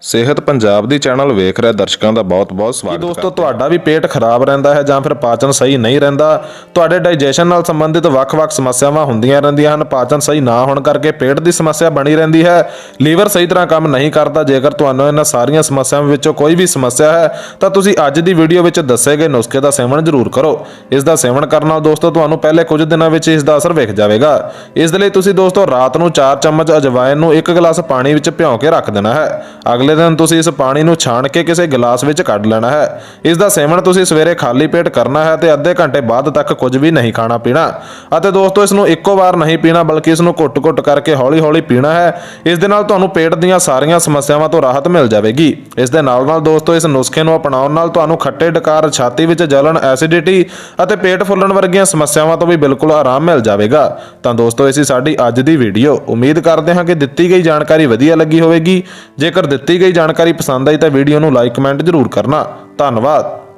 ਸਿਹਤ ਪੰਜਾਬ ਦੀ ਚੈਨਲ ਵੇਖ ਰਹੇ ਦਰਸ਼ਕਾਂ ਦਾ ਬਹੁਤ-ਬਹੁਤ ਸਵਾਗਤ ਦੋਸਤੋ ਤੁਹਾਡਾ ਵੀ ਪੇਟ ਖਰਾਬ ਰਹਿੰਦਾ ਹੈ ਜਾਂ ਫਿਰ ਪਾਚਨ ਸਹੀ ਨਹੀਂ ਰਹਿੰਦਾ? ਤੁਹਾਡੇ ਡਾਈਜੈਸ਼ਨ ਨਾਲ ਸੰਬੰਧਿਤ ਵੱਖ-ਵੱਖ ਸਮੱਸਿਆਵਾਂ ਹੁੰਦੀਆਂ ਰਹਿੰਦੀਆਂ ਹਨ। ਪਾਚਨ ਸਹੀ ਨਾ ਹੋਣ ਕਰਕੇ ਪੇਟ ਦੀ ਸਮੱਸਿਆ ਬਣੀ ਰਹਿੰਦੀ ਹੈ। ਲੀਵਰ ਸਹੀ ਤਰ੍ਹਾਂ ਕੰਮ ਨਹੀਂ ਕਰਦਾ। ਜੇਕਰ ਤੁਹਾਨੂੰ ਇਹਨਾਂ ਸਾਰੀਆਂ ਸਮੱਸਿਆਵਾਂ ਵਿੱਚੋਂ ਕੋਈ ਵੀ ਸਮੱਸਿਆ ਹੈ ਤਾਂ ਤੁਸੀਂ ਅੱਜ ਦੀ ਵੀਡੀਓ ਵਿੱਚ ਦੱਸੇ ਗਏ ਨੁਸਖੇ ਦਾ ਸੇਵਨ ਜ਼ਰੂਰ ਕਰੋ। ਇਸ ਦਾ ਸੇਵਨ ਕਰਨ ਨਾਲ ਦੋਸਤੋ ਤੁਹਾਨੂੰ ਪਹਿਲੇ ਕੁਝ ਦਿਨਾਂ ਵਿੱਚ ਇਸ ਦਾ ਅਸਰ ਵੇਖ ਜਾਵੇਗਾ। ਇਸ ਦੇ ਲਈ ਤੁਸੀਂ ਦੋਸਤੋ ਰਾਤ ਨੂੰ 4 ਚਮਚ ਅਜਵਾਇਨ ਨੂੰ 1 ਗਲਾਸ ਪਾਣੀ ਵਿੱਚ ਭਿਉਂ ਕੇ ਰੱਖ ਦੇਣਾ ਹੈ। ਅਗਲੇ ਦਿਨ ਤੁਸੀਂ ਇਸ ਪਾਣੀ ਨੂੰ ਛਾਣ ਕੇ ਕਿਸੇ ਗਲਾਸ ਵਿੱਚ ਕੱਢ ਲੈਣਾ ਹੈ। ਇਸ ਦਾ ਸੇਵਨ ਤੁਸੀਂ ਸਵੇਰੇ ਖਾਲੀ ਪੇਟ ਕਰਨਾ ਹੈ ਤੇ ਅੱਧੇ ਘੰਟੇ ਬਾਅਦ ਤੱਕ ਕੁਝ ਵੀ ਨਹੀਂ ਖਾਣਾ ਪੀਣਾ। ਅਤੇ ਦੋਸਤੋ, ਇਸ ਨੂੰ ਇੱਕੋ ਵਾਰ ਨਹੀਂ ਪੀਣਾ, ਬਲਕਿ ਇਸ ਨੂੰ ਘੁੱਟ-ਘੁੱਟ ਕਰਕੇ ਹੌਲੀ-ਹੌਲੀ ਪੀਣਾ ਹੈ। ਇਸ ਦੇ ਨਾਲ ਤੁਹਾਨੂੰ ਪੇਟ ਦੀਆਂ ਸਾਰੀਆਂ ਸਮੱਸਿਆਵਾਂ ਤੋਂ ਰਾਹਤ ਮਿਲ ਜਾਵੇਗੀ। ਇਸ ਦੇ ਨਾਲ-ਨਾਲ ਦੋਸਤੋ, ਇਸ ਨੁਸਖੇ ਨੂੰ ਅਪਣਾਉਣ ਨਾਲ ਤੁਹਾਨੂੰ ਖੱਟੇ ਡਕਾਰ, ਛਾਤੀ ਵਿੱਚ ਜਲਣ, ਐਸਿਡਿਟੀ ਅਤੇ ਪੇਟ ਫੁੱਲਣ ਵਰਗੀਆਂ ਸਮੱਸਿਆਵਾਂ ਤੋਂ ਵੀ ਬਿਲਕੁਲ ਆਰਾਮ ਮਿਲ ਜਾਵੇਗਾ। ਤਾਂ ਦੋਸਤੋ, ਇਹ ਸਾਡੀ ਅੱਜ ਦੀ ਵੀਡੀਓ। ਉਮੀਦ ਕਰਦੇ ਹਾਂ ਕਿ ਦਿੱਤੀ ਗਈ ਜਾਣਕਾਰੀ ਵਧੀਆ ਲੱਗੀ ਹੋਵੇਗੀ। ਜੇਕਰ ਦਿੱਤੀ ਦਿੱਤੀ ਗਈ ਜਾਣਕਾਰੀ ਪਸੰਦ ਆਈ ਤਾਂ ਵੀਡੀਓ ਨੂੰ ਲਾਈਕ ਕਮੈਂਟ ਜ਼ਰੂਰ ਕਰਨਾ। ਧੰਨਵਾਦ।